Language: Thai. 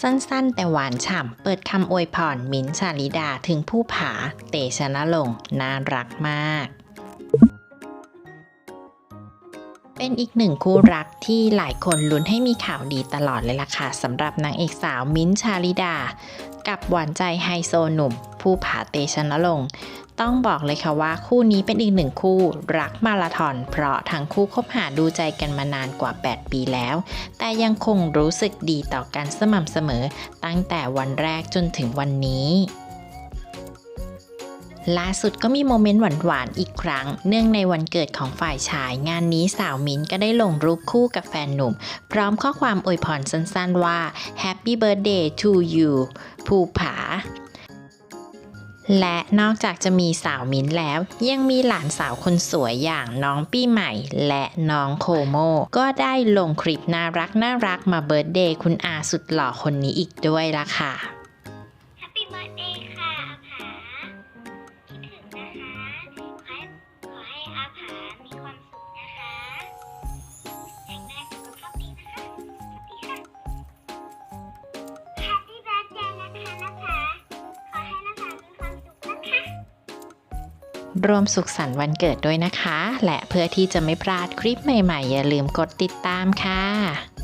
สั้นๆ แต่หวานฉ่ำ เปิดคำอวยพรมิ้นชาลิดาถึงผู้ผา เตชะนรงน่ารักมาก เป็นอีกหนึ่งคู่รักที่หลายคนลุ้นให้มีข่าวดีตลอดเลยล่ะค่ะสำหรับนางเอกสาวมิ้นชาลิดา กับหวานใจไฮโซหนุ่ม ผู้ผาเตชะนรงต้องบอกเลยค่ะว่าคู่นี้เป็นอีกหนึ่งคู่รักมาราธอน เพราะทั้งคู่คบหาดูใจกันมานานกว่า 8 ปีแล้ว แต่ยังคงรู้สึกดีต่อกันสม่ำเสมอ ตั้งแต่วันแรกจนถึงวันนี้ล่าสุดก็มีโมเมนต์หวานๆอีกครั้ง เนื่องในวันเกิดของฝ่ายชาย งานนี้สาวมิ้นก็ได้ลงรูปคู่กับแฟนหนุ่ม พร้อมข้อความอวยพรสั้นๆว่า Happy Birthday to you ภูผา และนอกจากจะมีสาวมิ้นแล้ว ยังมีหลานสาวคนสวยอย่างน้องปีใหม่ และน้องโคโม ก็ได้ลงคลิปน่ารักน่ารักมาเบิร์ดเดย์คุณอาสุดหล่อคนนี้อีกด้วยละค่ะค่ะขอให้อาผามีความสุข รวมสุขสันต์วันเกิดด้วยนะคะ และเพื่อที่จะไม่พลาดคลิปใหม่ๆ อย่าลืมกดติดตามค่ะ